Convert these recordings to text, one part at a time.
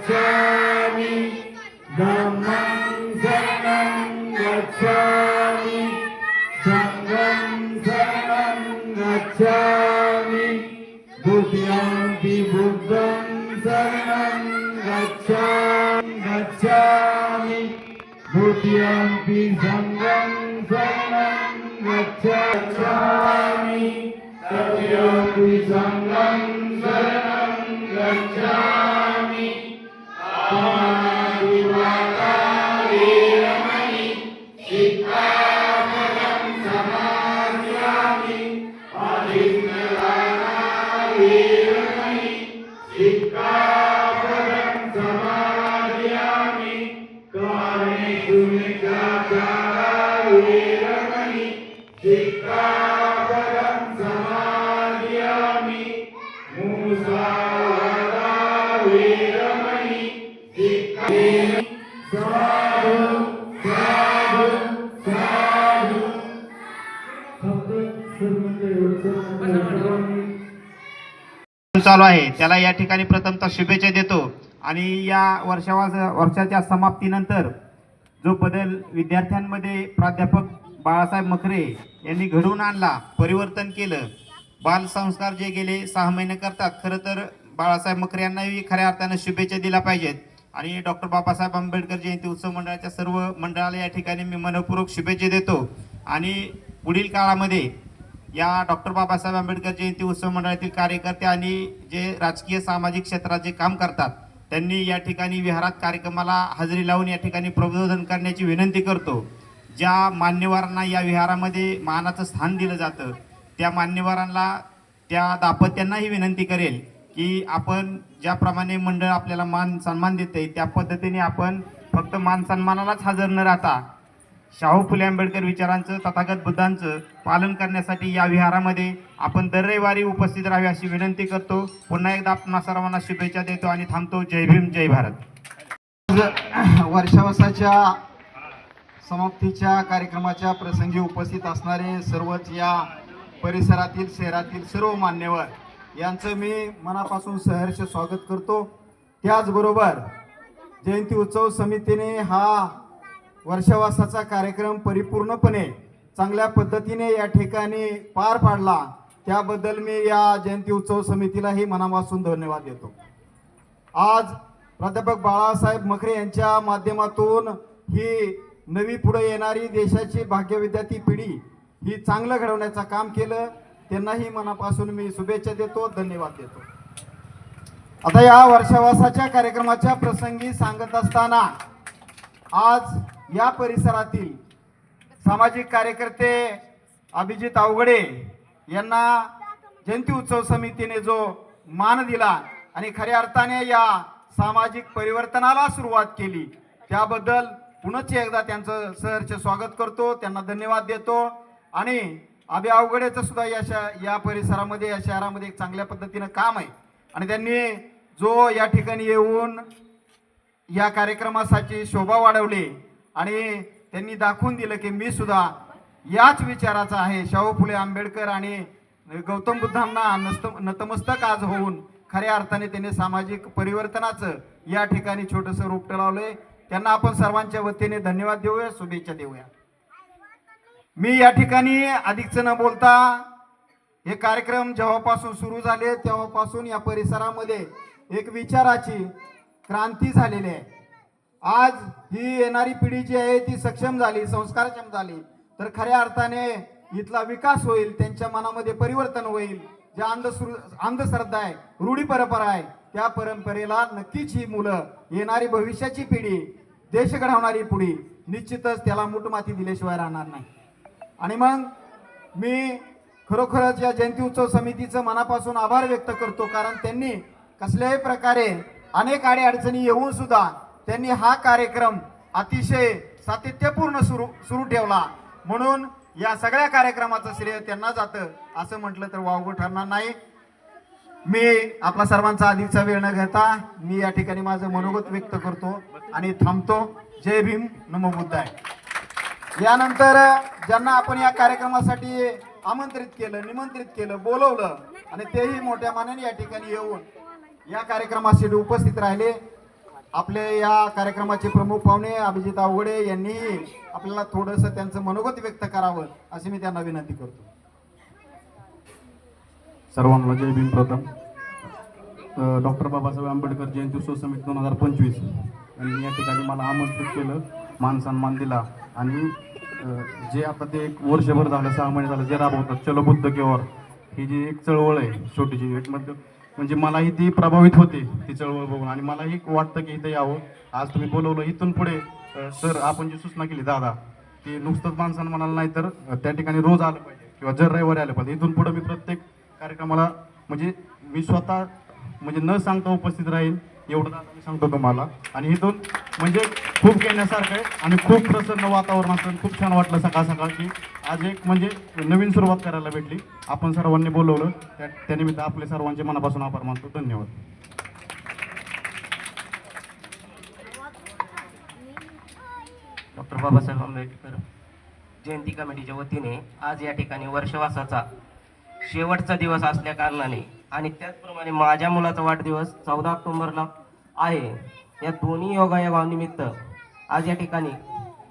गच्छामि धर्मं शरणं गच्छामि सङ्गं शरणं गच्छामि बुद्ध्यान्ति बुद्धं शरणं गच्छामि गच्छामि बुद्ध्यान्ति सङ्गं शरणं गच्छामि सत्यान्ति सङ्गं चालू आहे. त्याला या ठिकाणी प्रथमतः शुभेच्छा देतो. आणि या वर्षावास वर्षाच्या समाप्तीनंतर जो बदल विद्यार्थ्यांमध्ये प्राध्यापक बाळासाहेब मखरे यांनी घडवून आणला परिवर्तन केलं बाल संस्कार जे गेले सहा महिने करतात खरं तर बाळासाहेब मखरे यांनाही खऱ्या अर्थानं शुभेच्छा दिल्या पाहिजेत. आणि डॉक्टर बाबासाहेब आंबेडकर जयंती उत्सव मंडळाच्या सर्व मंडळाला या ठिकाणी मी मनपूर्वक शुभेच्छा देतो. आणि पुढील काळामध्ये या डॉक्टर बाबासाहेब आंबेडकर जयंती उत्सव मंडळातील कार्यकर्ते आणि जे राजकीय सामाजिक क्षेत्रात जे काम करतात त्यांनी या ठिकाणी विहारात कार्यक्रमाला हजेरी लावून या ठिकाणी प्रबोधन करण्याची विनंती करतो. ज्या मान्यवरांना या विहारामध्ये मानाचं स्थान दिलं जातं त्या मान्यवरांना त्या दापत्यांनाही विनंती करेल की आपण ज्याप्रमाणे मंडळ आपल्याला मान सन्मान देते त्या पद्धतीने आपण फक्त मान सन्मानालाच हजर न राहता शाहू फुले आंबेडकर विचारांचं तथागत बुद्धांचं पालन करण्यासाठी या विहारामध्ये आपण दर रविवारी उपस्थित राहावे अशी विनंती करतो. पुन्हा एकदा आपणा सर्वांना शुभेच्छा देतो आणि थांबतो. जय भीम जय भारत. वर्षावसाच्या समाप्तीच्या कार्यक्रमाच्या प्रसंगी उपस्थित असणारे सर्वच या परिसरातील शहरातील सर्व मान्यवर यांचं मी मनापासून सहर्ष स्वागत करतो. त्याचबरोबर जयंती उत्सव समितीने हा वर्षावासाचा कार्यक्रम परिपूर्णपणे चांगल्या पद्धतीने या ठिकाणी पार पाडला. त्याबद्दल मी या जयंती उत्सव समितीलाही मनापासून धन्यवाद देतो. आज प्राध्यापक बाळासाहेब मखरे यांच्या माध्यमातून ही नवी पुढे येणारी देशाची भाग्यविद्यार्थी पिढी ही चांगलं घडवण्याचं काम केलं. त्यांनाही मनापासून मी शुभेच्छा देतो धन्यवाद देतो. आता या वर्षावासाच्या कार्यक्रमाच्या प्रसंगी सांगत असताना आज या परिसरातील सामाजिक कार्यकर्ते अभिजित अवघडे यांना जयंती उत्सव समितीने जो मान दिला आणि खऱ्या अर्थाने या सामाजिक परिवर्तनाला सुरुवात केली त्याबद्दल पुनश्च एकदा त्यांचं सहर्ष स्वागत करतो त्यांना धन्यवाद देतो. आणि अभि अवघडेचं सुद्धा या शा या परिसरामध्ये या शहरामध्ये एक चांगल्या पद्धतीनं काम आहे. आणि त्यांनी जो या ठिकाणी येऊन या कार्यक्रमासाठी शोभा वाढवली आणि त्यांनी दाखवून दिलं की मी सुद्धा याच विचाराचा आहे. शाहू फुले आंबेडकर आणि गौतम बुद्धांना नस्त नतमस्तक आज होऊन खऱ्या अर्थाने त्यांनी सामाजिक परिवर्तनाचं या ठिकाणी छोटंसं रोपटं लावलंय त्यांना आपण सर्वांच्या वतीने धन्यवाद देऊया शुभेच्छा देऊया. मी या ठिकाणी अधिकच न बोलता हे कार्यक्रम जेव्हापासून सुरू झाले तेव्हापासून या परिसरामध्ये एक विचाराची क्रांती झालेली आहे. आज ही येणारी पिढी जी आहे ती सक्षम झाली संस्कारक्षम झाली. तर खऱ्या अर्थाने इथला विकास होईल त्यांच्या मनामध्ये परिवर्तन होईल. ज्या अंधश्रु अंधश्रद्धा आहे रूढी परंपरा आहे त्या परंपरेला नक्कीच ही मुलं येणारी भविष्याची पिढी देश घडवणारी पिढी निश्चितच त्याला मुठमाती दिल्याशिवाय राहणार नाही. आणि मग मी खरोखरच या जयंती उत्सव समितीचं मनापासून आभार व्यक्त करतो कारण त्यांनी कसल्याही प्रकारे अनेक अडी अडचणी येऊन सुद्धा त्यांनी हा कार्यक्रम अतिशय सातत्यपूर्ण सुरू सुरू ठेवला. म्हणून या सगळ्या कार्यक्रमाचं श्रेय त्यांना जातं असं म्हटलं तर वावगं ठरणार नाही. मी आपला सर्वांचा आधीचा वेळ न घेता मी या ठिकाणी माझं मनोगत व्यक्त करतो आणि थांबतो. जय भीम नमो बुद्धाय. यानंतर ज्यांना आपण या कार्यक्रमासाठी आमंत्रित केलं निमंत्रित केलं बोलवलं आणि तेही मोठ्या मानाने या ठिकाणी येऊन या कार्यक्रमासाठी उपस्थित राहिले आपले या कार्यक्रमाचे प्रमुख पाहुणे अभिजित अवघडे यांनी आपल्याला थोडंसं त्यांचं मनोगत व्यक्त करावं अशी मी त्यांना विनंती करतो. सर्वांना जय भीम प्रथम. डॉक्टर बाबासाहेब आंबेडकर जयंती उत्सव समिती दोन हजार पंचवीस. आणि या ठिकाणी मला आमंत्रित केलं मान सन्मान दिला. आणि जे आता ते एक वर्षभर झालं सहा महिने झालं जे राबवतात चलो बुद्ध केवर ही जी एक चळवळ आहे छोटीशी एक मध्ये म्हणजे मलाही ती प्रभावित होते ती चळवळ बघून. आणि मलाही वाटतं की इथं यावं. आज तुम्ही बोलवलं इथून पुढे. सर आपण जी सूचना केली दादा की नुसतंच माणसानं म्हणाल नाही तर त्या ठिकाणी रोज आलं पाहिजे. किंवा जर रविवारी आलं पाहिजे. इथून पुढे मी प्रत्येक कार्यक्रमाला म्हणजे मी स्वतः म्हणजे न सांगता उपस्थित राहील एवढं दादा मी सांगतो तुम्हाला. आणि इथून म्हणजे खूप घेण्यासारखं आहे आणि खूप प्रसन्न वातावरण असतं खूप छान वाटलं सकाळ सकाळ की आज एक म्हणजे नवीन सुरुवात करायला भेटली. आपण सर्वांनी बोलवलं. त्या त्यानिमित्त आपले सर्वांचे मनापासून आभार मानतो. धन्यवाद. डॉक्टर बाबासाहेब आंबेडकर जयंती कमिटीच्या वतीने आज या ठिकाणी वर्षवासाचा शेवटचा दिवस असल्या कारणाने आणि त्याचप्रमाणे माझ्या मुलाचा वाढदिवस चौदा ऑक्टोबरला आहे. या दोन्ही योगायोगानिमित्त आज या ठिकाणी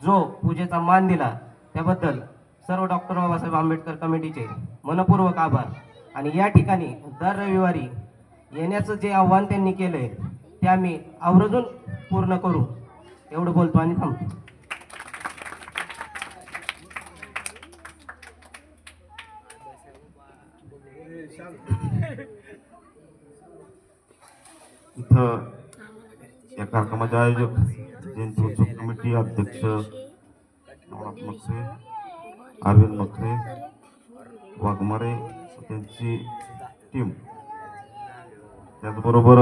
जो पूजेचा मान दिला त्याबद्दल सर्व डॉक्टर बाबासाहेब आंबेडकर कमिटीचे मनपूर्वक आभार. आणि या ठिकाणी दर रविवारी येण्याचं जे आव्हान त्यांनी केलंय ते आम्ही आवर्जून पूर्ण करू. एवढं बोलतो आणि थांबतो. इथं कार्यक्रमाचे आयोजक जयंती उत्सव कमिटी अध्यक्ष नवनाथ मखरे अरविंद मखरे वाघमारे त्यांची टीम त्याचबरोबर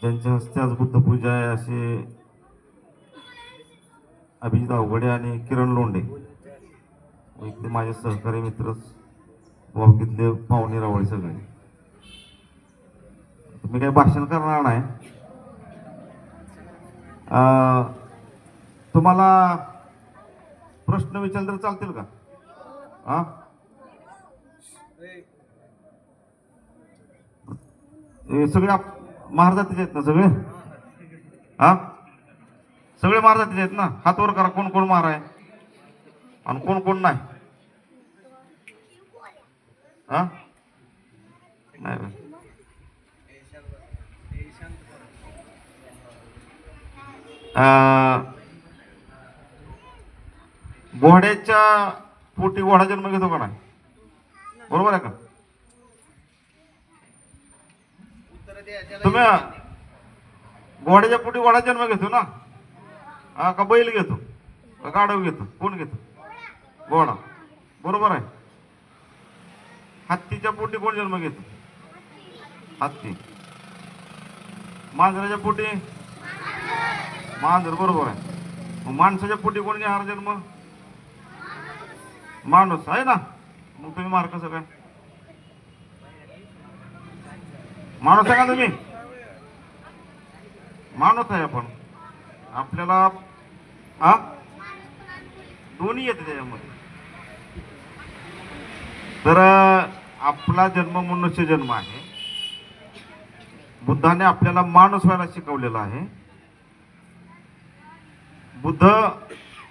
ज्यांच्या हस्ते आज बुद्धपूजा आहे असे अभिजित अवघडे आणि किरण लोंडे इथले माझे सहकारी मित्र वावकीतले पाहुणे रावळे सगळे. मी काही भाषण करणार नाही. तुम्हाला प्रश्न विचारले तर चालतील का? हा? सगळे आप- महारजातीचे आहेत ना सगळे? हा? सगळे महाराजातीचे आहेत ना? हात वर करा कोण कोण महार आहे? आणि कोण कोण नाही? हा? नाही. घोड्याच्या पोटी घोडा जन्म घेतो का नाही? बरोबर आहे का? तुम्ही घोड्याच्या पोटी घोडा जन्म घेतो ना? हा का बैल घेतो? का गाढव घेतो? कोण घेतो? घोडा. बरोबर आहे? हत्तीच्या पोटी कोण जन्म घेतो? हत्ती. मांजराच्या पोटी? मांजर बरोबर आहे. मग माणसाच्या पोटी कोण घेणार जन्म माणूस आहे ना? मग तुम्ही मार कसं काय? माणूस आहे का तुम्ही? माणूस आहे आपण. आपल्याला हा? दोन्ही येते त्याच्यामध्ये. तर आपला जन्म मनुष्य जन्म आहे. बुद्धाने आपल्याला माणूस व्हायला शिकवलेला आहे. बुद्ध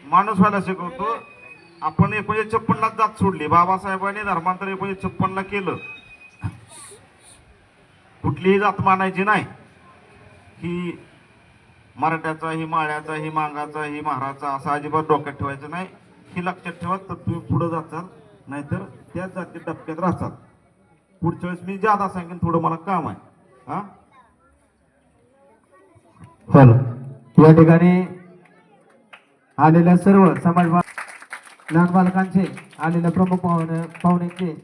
माणूस व्हायला शिकवतो. आपण एकोणीशे छप्पनला जात सोडली. बाबासाहेबांनी धर्मांतर एकोणीशे छप्पनला केलं. कुठलीही जात मानायची नाही. ही मराठ्याचा ही माळ्याचा ही मांगाचा ही महाराचा असा अजिबात डोक्यात ठेवायचं नाही. ही लक्षात ठेवा तर तुम्ही पुढं जाचाल. नाहीतर त्याच जाती डबक्यात राहतात. पुढच्या वेळेस मी जादा सांगेन थोडं मला काम आहे. हा? हॅलो. या ठिकाणी आलेल्या सर्व समाज लहान बालकांचे आलेल्या प्रमुख पाहुणे पाहुण्यांचे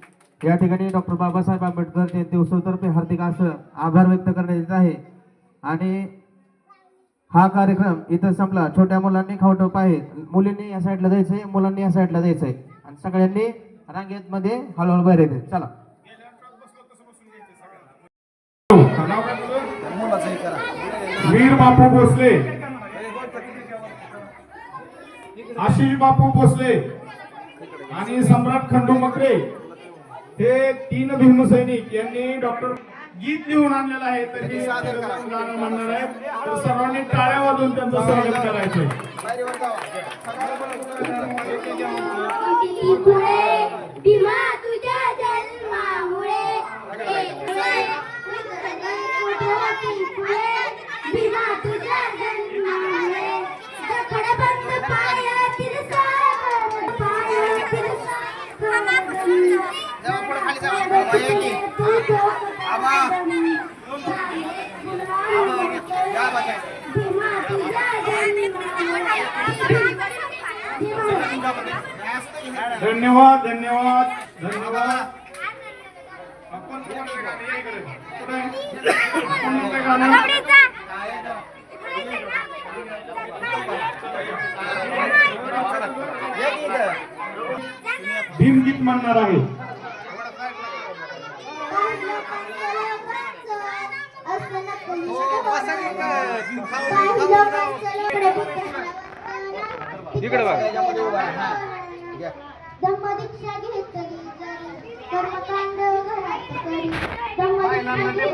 या ठिकाणी डॉक्टर बाबासाहेब आंबेडकर जयंती उत्सवतर्फे हार्दिक असं आभार व्यक्त करण्यात येत आहे. आणि हा कार्यक्रम इथं संपला. छोट्या मुलांनी खावटोप आहे. मुलींनी या साईडला जायचंय मुलांनी या साईडला जायचंय. आणि सगळ्यांनी रांगेत मध्ये हळूहळू बाहेर येते. चला. वीर बापू भोसले. आशिष बापू भोसले आणि सम्राट खंडू मकरे हे तीन भीमसैनिक यांनी डॉक्टर गीत लिहून आणलेलं आहे तर हे गाणं म्हणणार आहे तर सर्वांनी टाळ्या वाजवून त्यांचं स्वागत करायचंय. धन्यवाद धन्यवाद धन्यवाद इकडे. कुठं आहे? आपण इकडे धम्मदीक्षा घेतली कर्मकांड घरात करी. धम्मदीक्षा घेतली